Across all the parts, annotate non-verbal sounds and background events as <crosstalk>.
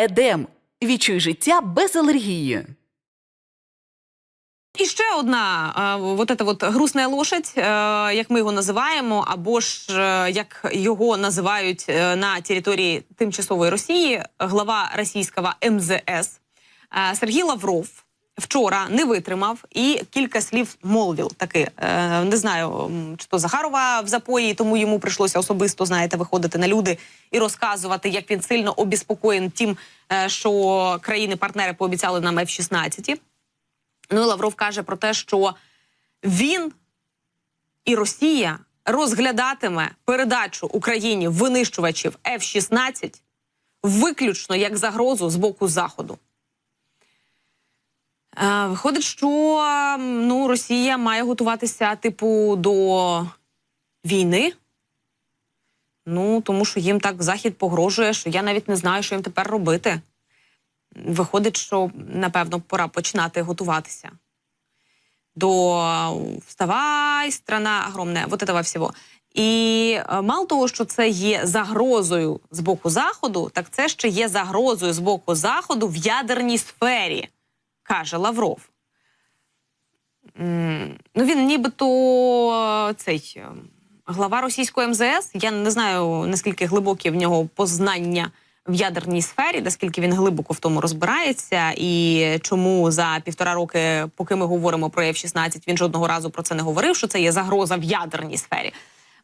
Едем. Відчуй життя без алергії. І ще одна е, вот эта вот грустна лошадь, е, як ми його називаємо, або ж е, як його називають на території тимчасової Росії, глава російського МЗС е, Сергій Лавров вчора не витримав і кілька слів молвіл. Таки е, не знаю, чи то Захарова в запої, тому йому прийшлося особисто знаєте виходити на люди і розказувати, як він сильно обіспокоєн тим, е, що країни-партнери пообіцяли нам F-16. Ну, і Лавров каже про те, що він і Росія розглядатиме передачу Україні винищувачів F-16 виключно як загрозу з боку Заходу. Е, Виходить, що ну, Росія має готуватися, типу, до війни. Ну, тому що їм так Захід погрожує, що я навіть не знаю, що їм тепер робити. Виходить, що напевно пора починати готуватися до вставай, страна огромна, вот этого всього. І е, мало того, що це є загрозою з боку заходу, так це ще є загрозою з боку заходу в ядерній сфері, каже Лавров. Ну він нібито е, цей е, глава російської МЗС. Я не знаю наскільки глибокі в нього познання в ядерній сфері, наскільки він глибоко в тому розбирається, і чому за півтора роки, поки ми говоримо про F-16, він жодного разу про це не говорив, що це є загроза в ядерній сфері.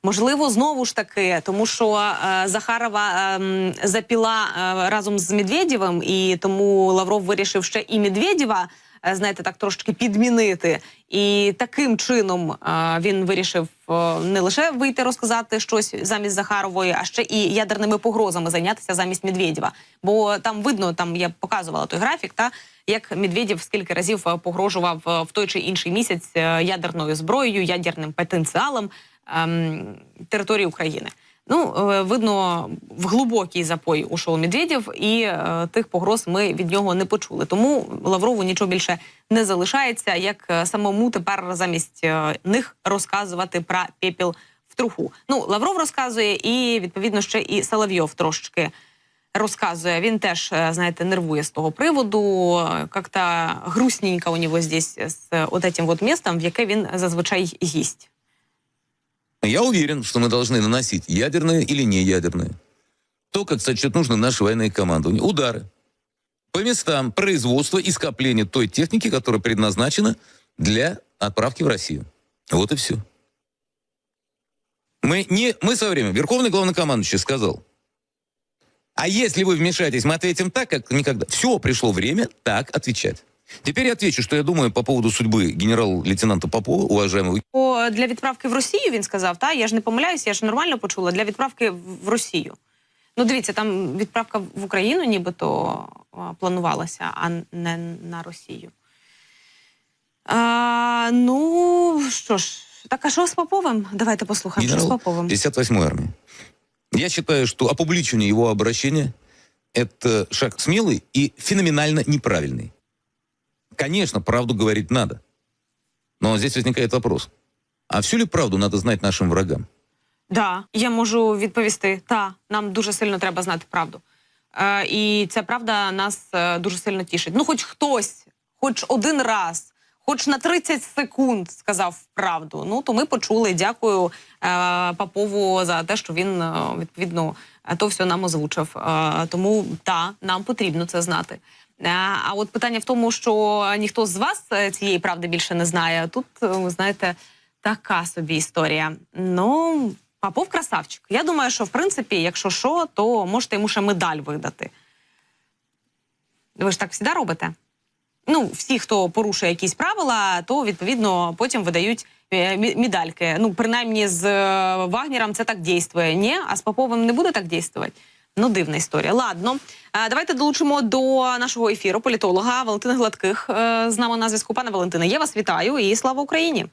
Можливо, знову ж таки, тому що е, Захарова ем, запіла е, разом з Медведєвим, і тому Лавров вирішив ще і Медведєва, е, знаєте, так трошки підмінити. І таким чином е, він вирішив е, не лише вийти розказати щось замість Захарової, а ще і ядерними погрозами зайнятися замість Медведєва. Бо там видно, там я показувала той графік, та як Медведєв скільки разів е, погрожував е, в той чи інший місяць е, ядерною зброєю, ядерним потенціалом території України. Ну, е, видно, в глибокий запой ушов Медведєв, і е, тих погроз ми від нього не почули. Тому Лаврову нічого більше не залишається, як е, самому тепер замість е, них розказувати про пепіл в труху. Ну, Лавров розказує, і відповідно ще і Соловйов трошечки розказує. Він теж, знаєте, нервує з того приводу. Как-то грустненько у нього здесь з от этим вот містом, в яке він зазвичай їсть. Я уверен, что мы должны наносить ядерные или не ядерные. То, как сочет нужно наше военное командование. Удары. По местам производства и скопления той техники, которая предназначена для отправки в Россию. Вот и все. Мы, не, мы в свое время, Верховный главнокомандующий сказал, а если вы вмешаетесь, мы ответим так, как никогда. Все, пришло время так отвечать. Теперь я отвечу, что я думаю по поводу судьбы генерал-лейтенанта Попова, уважаемого О, для відправки в Росію він сказав, та я ж не помиляюся, я ж нормально почула. Для відправки в в Росію. Ну, дивіться, там відправка в Україну нібито а, планувалася, а не на Росію. А, ну що ж, так а що з Поповим? Давайте послухаємо, що з генерал Поповим. 58-й армии. Я считаю, что опубличивание его обращения – это шаг смелый и феноменально неправильный. Конечно, правду говорить надо. Но здесь возникает вопрос. А всю ли правду надо знать нашим врагам? Да, я можу відповісти. Та нам дуже сильно треба знати правду. Е, і ця правда нас е, дуже сильно тішить. Ну, хоч хтось, хоч один раз, хоч на 30 секунд сказав правду. Ну то ми почули. Дякую е, Попову за те, що він е, відповідно то все нам озвучив. Тому та нам потрібно це знати. А от питання в тому, що ніхто з вас е, цієї правди більше не знає. Тут е, ви знаєте, така собі історія. Ну, Попов красавчик. Я думаю, що в принципі, якщо що, то можете йому ще медаль видати. Ви ж так завжди робите? Ну, всі, хто порушує якісь правила, то відповідно потім видають медальки. Ну, принаймні з е, Вагнером це так дійствує. Ні, а з Поповим не буде так дійствувати. Ну, дивна історія. Ладно, Е, давайте долучимо до нашого ефіру політолога Валентина Гладких. е, З нами на зв'язку. Пане Валентине, я вас вітаю і слава Україні!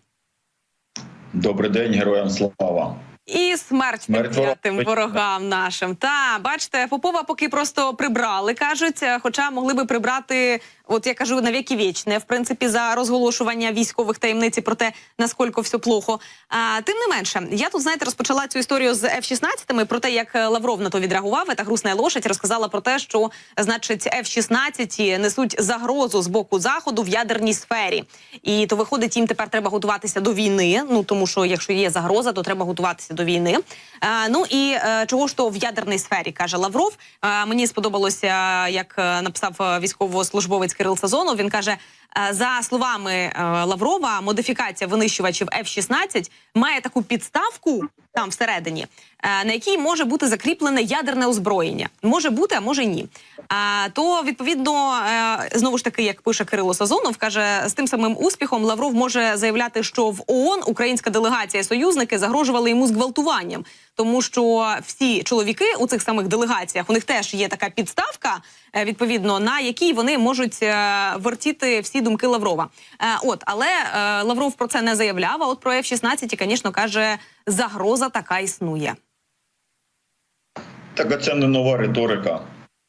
Добрий день, героям слава. І смерть Смерть клятим ворогам. нашим. Та бачите, Попова поки просто прибрали, кажуть. е, Хоча могли би прибрати От я кажу на віки вічне, в принципі, за розголошування військових таємниць про те, наскільки все плохо. А тим не менше, я тут знаєте, розпочала цю історію з F-16, про те, як е, Лавров на то відреагував. Та грустна лошадь розказала про те, що значить F-16 несуть загрозу з боку заходу в ядерній сфері. І то виходить, їм тепер треба готуватися до війни. Ну тому що якщо є загроза, то треба готуватися до війни. Е, ну і е, чого ж то в ядерній сфері каже Лавров. Е, мені сподобалося, як е, написав е, військовослужбовець Кирил Сазонов. Він каже: е, за словами е, Лаврова, модифікація винищувачів F-16 має таку підставку там всередині, е, на якій може бути закріплене ядерне озброєння. Може бути, а може ні. То відповідно знову ж таки, як пише Кирило Сазонов, каже з тим самим успіхом Лавров може заявляти, що в ООН українська делегація союзники загрожували йому зґвалтуванням, тому що всі чоловіки у цих самих делегаціях у них теж є така підставка, е, відповідно на якій вони можуть е, вертіти всі думки Лаврова. Е, От, але Лавров про це не заявляв. А от про F-16, звісно, каже, загроза така існує. Так, це не нова риторика.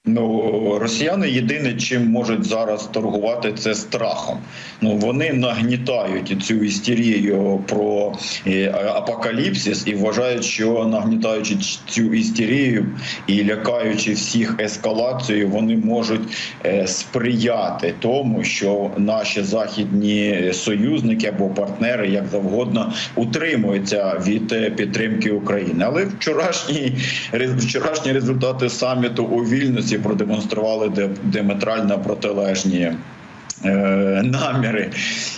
Ну, росіяни єдине, чим можуть зараз торгувати, це страхом. Ну вони нагнітають цю істерію про е, апокаліпсис і вважають, що нагнітаючи цю істерію і лякаючи всіх ескалацією, вони можуть е, сприяти тому, що наші західні союзники або партнери, як завгодно, утримуються від е, підтримки України. Але вчорашні вчорашні результати саміту у Вільнюсі продемонстрували де- діаметрально протилежні. е, Наміри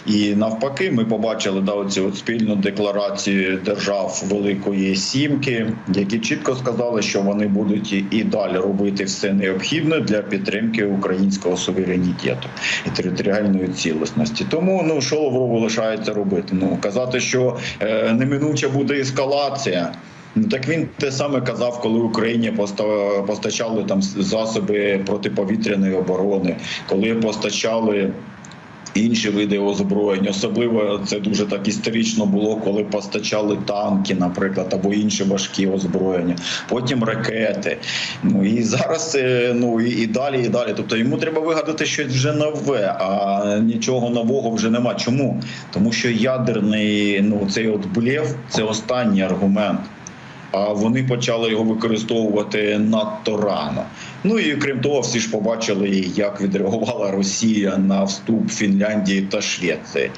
і навпаки, ми побачили да, от спільну декларацію держав Великої Сімки, які чітко сказали, що вони будуть і- далі робити все необхідне для підтримки українського суверенітету і територіальної цілісності. Тому ну що Лаврову лишається робити? Ну казати, що е, неминуча буде ескалація. Ну так він те саме казав, коли Україні поста- постачали там засоби протиповітряної оборони, коли постачали. Інші види озброєнь, особливо це дуже так історично було, коли постачали танки, наприклад, або інші важкі озброєння, потім ракети. Ну і зараз ну і далі, і далі. Тобто йому треба вигадати щось вже нове, а нічого нового вже нема. Чому? Тому що ядерний ну цей от блєв це останній аргумент. А вони почали його використовувати надто рано. Ну і крім того, всі ж побачили, як відреагувала Росія на вступ Фінляндії та Швеції.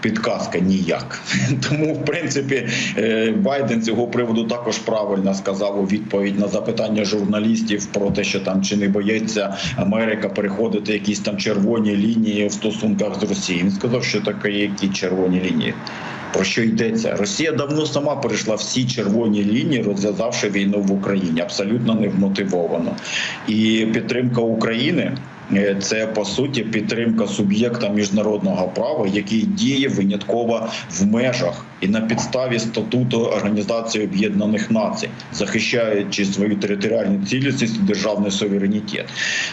Підказка ніяк. <laughs> Тому, в принципі, е, Байден цього приводу також правильно сказав у відповідь на запитання журналістів про те, що там чи не боїться Америка переходити якісь там червоні лінії в стосунках з Росією. Він сказав, що таке які червоні лінії. Про що йдеться? Росія давно сама перейшла всі червоні лінії, розв'язавши війну в Україні, абсолютно невмотивовано. І підтримка України е, це по суті підтримка суб'єкта міжнародного права, який діє винятково в межах і на підставі статуту Організації Об'єднаних Націй, захищаючи свою територіальну цілісність і державний суверенітет.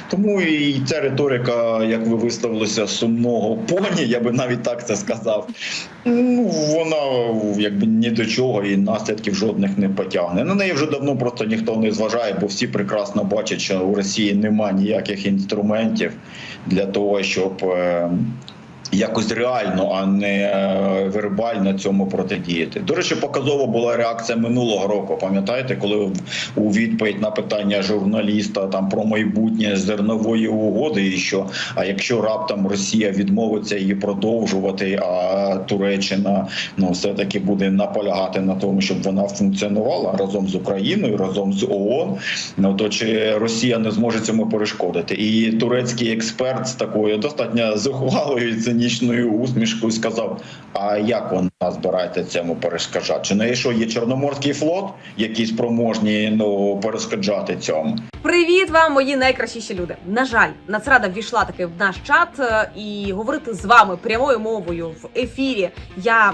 Тому і ця риторика, як ви висловилися, сумного поні, я би навіть так це сказав. Ну вона якби ні до чого і наслідків жодних не потягне. На неї вже давно просто ніхто не зважає, бо всі прекрасно бачать, що у Росії немає ніяких інструментів для того, щоб. Якось реально, а не е, вербально цьому протидіяти. До речі, показова була реакція минулого року. Пам'ятаєте, коли у відповідь на питання журналіста там про майбутнє зернової угоди, і що а якщо раптом Росія відмовиться її продовжувати, а Туреччина ну все таки буде наполягати на тому, щоб вона функціонувала разом з Україною, разом з ООН, ну то чи Росія не зможе цьому перешкодити? І турецький експерт з такою достатньо <laughs> зухвалою цинічною усмішкою сказав: А як вона збирається цьому перешкоджати? Чи не що є Чорноморський флот, які спроможні ну перешкоджати цьому? Привіт вам, мої найкращіші люди. На жаль, Нацрада ввійшла таки в наш чат е, і говорити з вами прямою мовою в ефірі. Я